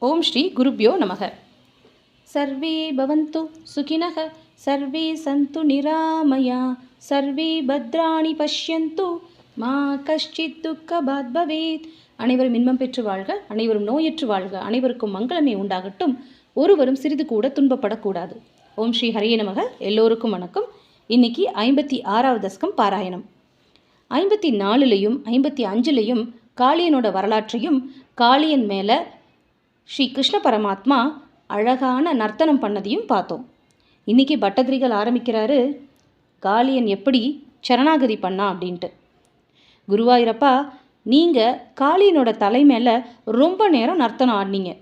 ஓம் ஸ்ரீ குருப்யோ நமக. சர்வே பவந்து சுகினக சர்வே சந்து நிராமயா சர்வே பத்ராணி பஷ்யந்து மா கஷ்டித் துக்கபாத் பவேத். அனைவரும் இன்பம் பெற்று வாழ்க அனைவரும் நோயற்று வாழ்க அனைவருக்கும் மங்களமே உண்டாகட்டும். ஒருவரும் சிறிது கூட துன்பப்படக்கூடாது. ஓம் ஸ்ரீ ஹரிய நமக எல்லோருக்கும் வணக்கம். இன்னைக்கு ஐம்பத்தி ஆறாவது தசகம் பாராயணம். ஐம்பத்தி நாலுலையும் ஐம்பத்தி அஞ்சுலையும் காளியனோட வரலாற்றையும் காளியன் மேலே ஸ்ரீ கிருஷ்ண பரமாத்மா அழகான நர்த்தனம் பண்ணதையும் பார்த்தோம். இன்னைக்கு பட்டதிரிகள் ஆரம்பிக்கிறாரு காளியன் எப்படி சரணாகதி பண்ணா? அப்படின்ட்டு. குருவாயூரப்பா நீங்கள் காளியனோட தலை மேலே ரொம்ப நேரம் நர்த்தனம் ஆடினீங்க.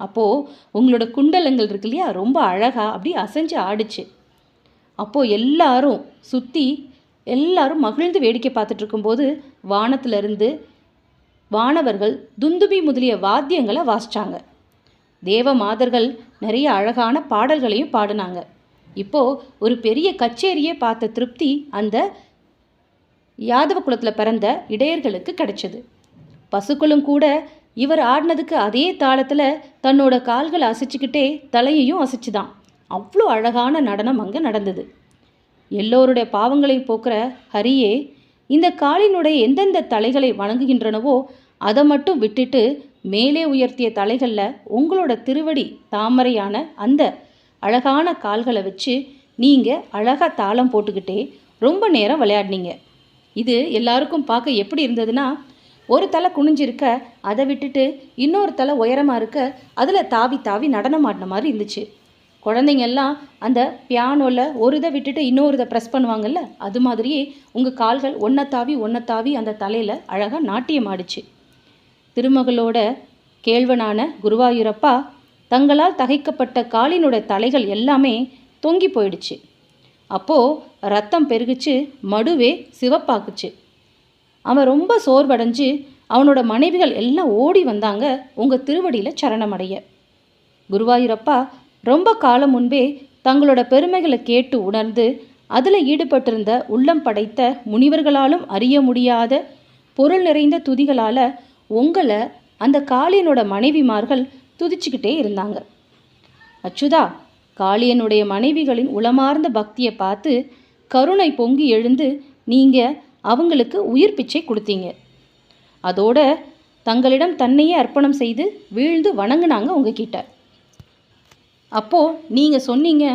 அப்போது உங்களோட குண்டலங்கள் இருக்கு இல்லையா ரொம்ப அழகாக அப்படி அசைஞ்சு ஆடிச்சு. அப்போது எல்லாரும் சுற்றி எல்லாரும் மகிழ்ந்து வேடிக்கை பார்த்துட்டு இருக்கும்போது வானத்திலிருந்து வானவர்கள் துந்துபி முதலிய வாத்தியங்களை வாசிச்சாங்க. தேவ மாதர்கள் நிறைய அழகான பாடல்களையும் பாடினாங்க. இப்போது ஒரு பெரிய கச்சேரியை பார்த்த திருப்தி அந்த யாதவ குலத்தில் பிறந்த இடையர்களுக்கு கிடைச்சது. பசுக்களும் கூட இவர் ஆடினதுக்கு அதே தாளத்தில் தன்னோட கால்களை அசைச்சிக்கிட்டே தலையையும் அசைச்சுதான். அவ்வளோ அழகான நடனம் அங்கே நடந்தது. எல்லோருடைய பாவங்களையும் போக்குற ஹரியே இந்த காலினுடைய எந்தெந்த தலைகளை வணங்குகின்றனவோ அதை மட்டும் விட்டுட்டு மேலே உயர்த்திய தலைகளில் உங்களோட திருவடி தாமரையான அந்த அழகான கால்களை வச்சு நீங்கள் அழகாக தாளம் போட்டுக்கிட்டே ரொம்ப நேரம் விளையாடினீங்க. இது எல்லாருக்கும் பார்க்க எப்படி இருந்ததுன்னா ஒரு தலை குனிஞ்சிருக்க அதை விட்டுட்டு இன்னொரு தலை உயரமாக இருக்க அதில் தாவி தாவி நடனம் ஆடின மாதிரி இருந்துச்சு. குழந்தைங்க எல்லாம் அந்த பியானோவில் ஒரு இதை விட்டுட்டு இன்னொரு இதை ப்ரெஸ் பண்ணுவாங்கல்ல அது மாதிரியே உங்கள் கால்கள் ஒன்றை தாவி ஒன்றை தாவி அந்த தலையில் அழகாக நாட்டியம் ஆடிச்சு. திருமகளோட கேழ்வனான குருவாயூரப்பா தங்களால் தகைக்கப்பட்ட காளினோட தலைகள் எல்லாமே தொங்கி போயிடுச்சு. அப்போது ரத்தம் பெருகிச்சு மடுவே சிவப்பாக்குச்சு. அவன் ரொம்ப சோர்வடைஞ்சு அவனோட மனைவிகள் எல்லாம் ஓடி வந்தாங்க உங்கள் திருவடியில் சரணமடைய. குருவாயூரப்பா ரொம்ப காலம் முன்பே தங்களோட பெருமைகளை கேட்டு உணர்ந்து அதில் ஈடுபட்டிருந்த உள்ளம் படைத்த முனிவர்களாலும் அறிய முடியாத பொருள் நிறைந்த துதிகளால் உங்களை அந்த காளியனோட மனைவிமார்கள் துதிச்சுக்கிட்டே இருந்தாங்க. அச்சுதா காளியனுடைய மனைவிகளின் உளமார்ந்த பக்தியை பார்த்து கருணை பொங்கி எழுந்து நீங்கள் அவங்களுக்கு உயிர் பிச்சை கொடுத்தீங்க. அதோட தங்களிடம் தன்னையே அர்ப்பணம் செய்து வீழ்ந்து வணங்கினாங்க உங்ககிட்ட. அப்போது நீங்கள் சொன்னீங்க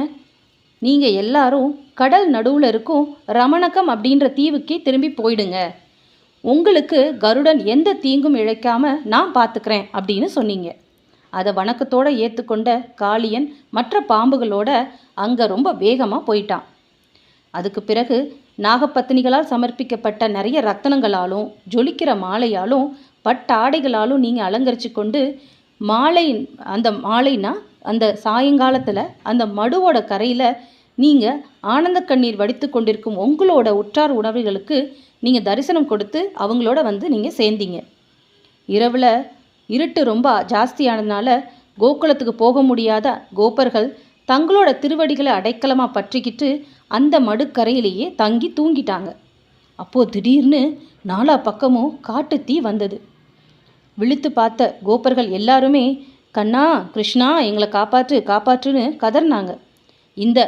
நீங்கள் எல்லாரும் கடல் நடுவில் இருக்கும் ரமணக்கம் அப்படின்ற தீவுக்கே திரும்பி போயிடுங்க. உங்களுக்கு கருடன் எந்த தீங்கும் இழைக்காம நான் பார்த்துக்கிறேன் அப்படின்னு சொன்னீங்க. அதை வணக்கத்தோடு ஏற்றுக்கொண்ட காளியன் மற்ற பாம்புகளோட அங்கே ரொம்ப வேகமாக போயிட்டான். அதுக்கு பிறகு நாகப்பத்தினிகளால் சமர்ப்பிக்கப்பட்ட நிறைய ரத்தனங்களாலும் ஜொலிக்கிற மாலையாலும் பட்டாடைகளாலும் நீங்கள் அலங்கரித்து கொண்டு மாலை அந்த மாலைனா அந்த சாயங்காலத்தில் அந்த மடுவோட கரையில் நீங்கள் ஆனந்த கண்ணீர் வடித்து கொண்டிருக்கும் உங்களோட உற்றார் உணவுகளுக்கு நீங்கள் தரிசனம் கொடுத்து அவங்களோட வந்து நீங்கள் சேர்ந்தீங்க. இரவில் இருட்டு ரொம்ப ஜாஸ்தியானதுனால கோகுலத்துக்கு போக முடியாத கோபர்கள் தங்களோட திருவடிகளை அடைக்கலமாக பற்றிக்கிட்டு அந்த மடுக்கரையிலேயே தங்கி தூங்கிட்டாங்க. அப்போது திடீர்னு நாலா பக்கமும் காட்டு தீ வந்தது. விழித்து பார்த்த கோபர்கள் எல்லாருமே கண்ணா கிருஷ்ணா எங்களை காப்பாற்று காப்பாற்றுன்னு கதறினாங்க. இந்த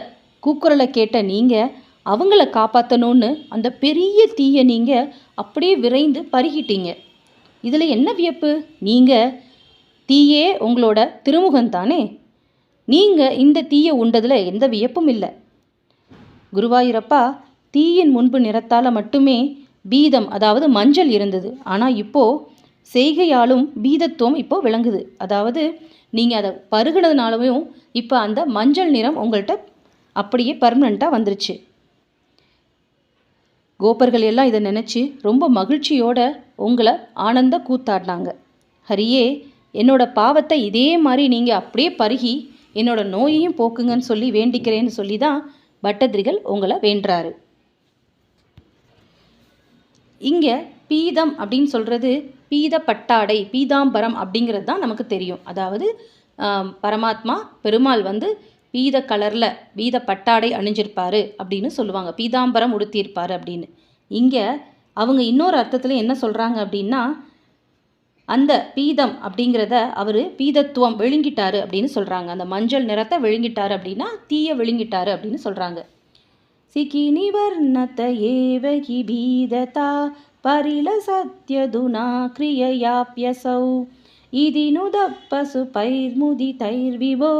கூக்குரலை கேட்ட நீங்கள் அவங்கள காப்பாற்றணும்னு அந்த பெரிய தீயை நீங்கள் அப்படியே விரைந்து பருகிட்டீங்க. இதில் என்ன வியப்பு? நீங்கள் தீயே உங்களோட திருமுகம் தானே நீங்கள் இந்த தீயை உண்டதில் எந்த வியப்பும் இல்லை. குருவாயூரப்பா தீயின் முன்பு நிறத்தால் மட்டுமே பீதம் அதாவது மஞ்சள் இருந்தது. ஆனால் இப்போது செய்கையாலும் பீதத்துவம் இப்போது விளங்குது. அதாவது நீங்கள் அதை பருகினதுனாலவும் இப்போ அந்த மஞ்சள் நிறம் உங்கள்கிட்ட அப்படியே பர்மனெண்ட்டாக வந்துருச்சு. கோபர்கள் எல்லாம் இதை நினச்சி ரொம்ப மகிழ்ச்சியோட உங்களை ஆனந்த கூத்தாடினாங்க. ஹரியே என்னோட பாவத்தை இதே மாதிரி நீங்கள் அப்படியே பருகி என்னோட நோயையும் போக்குங்கன்னு சொல்லி வேண்டிக்கிறேன்னு சொல்லி தான் பட்டதிரிகள் உங்களை வேண்டுறாரு. இங்கே பீதம் அப்படின்னு சொல்கிறது பீத பட்டாடை பீதாம்பரம் அப்படிங்கிறது தான் நமக்கு தெரியும். அதாவது பரமாத்மா பெருமாள் வந்து பீத கலரில் பீத பட்டாடை அணிஞ்சிருப்பாரு அப்படின்னு சொல்லுவாங்க. பீதாம்பரம் உடுத்தியிருப்பார் அப்படின்னு. இங்கே அவங்க இன்னொரு அர்த்தத்தில் என்ன சொல்கிறாங்க அப்படின்னா அந்த பீதம் அப்படிங்கிறத அவர் பீதத்துவம் விழுங்கிட்டாரு அப்படின்னு சொல்கிறாங்க அந்த மஞ்சள் நிறத்தை விழுங்கிட்டாரு அப்படின்னா தீய விழுங்கிட்டாரு அப்படின்னு சொல்கிறாங்க சிக்கினி வர்ணத்த ஏவகி பீததா பரில சத்யதுனா இதினுத பசு பைர்முதி தைர்விபோ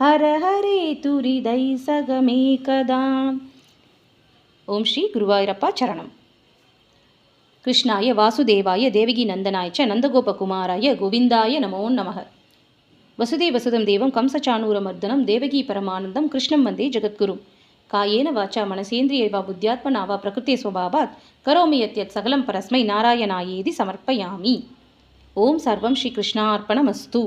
ಹರಹರೇ ತುರಿದೈ ಸಗಮೇ ಕದಾ ಓಂ ಶ್ರೀ ಗುರುವಾಯೂರಪ್ಪ ಚರಣಂ ಕೃಷ್ಣಾಯ ವಾಸುದೇವಾಯ ದೇವಗಿ ನಂದನಾಯ ಚ ನಂದಗೋಪಕುಮಾರಾಯ ಗೋವಿಂದಾಯ ನಮೋ ನಮಃ ವಸುದೇ ವಸುಧಂ ದೇವಂ ಕಂಸಚಾಣೂರಮರ್ದನಂ ದೇವಗೀ ಪರಮಾನಂದಂ ಕೃಷ್ಣಂ ವಂದೇ ಜಗದ್ಗುರು ಕಾಯೇನ ವಾಚ ಮನಸೇಂದ್ರಿಯೈವ ಬುದ್ಧ್ಯಾತ್ಮನಾ ವಾ ಪ್ರಕೃತಿ ಸ್ವಭಾವಾತ್ ಕರೋಮಿ ಯತ್ಯತ್ ಸಕಲಂ ಪರಸ್ಮೈ ನಾರಾಯಣಾಯೇದಿ ಸಮರ್ಪಯಾಮಿ ಓಂ ಸರ್ವಂ ಶ್ರೀಕೃಷ್ಣಾರ್ಪಣಮಸ್ತು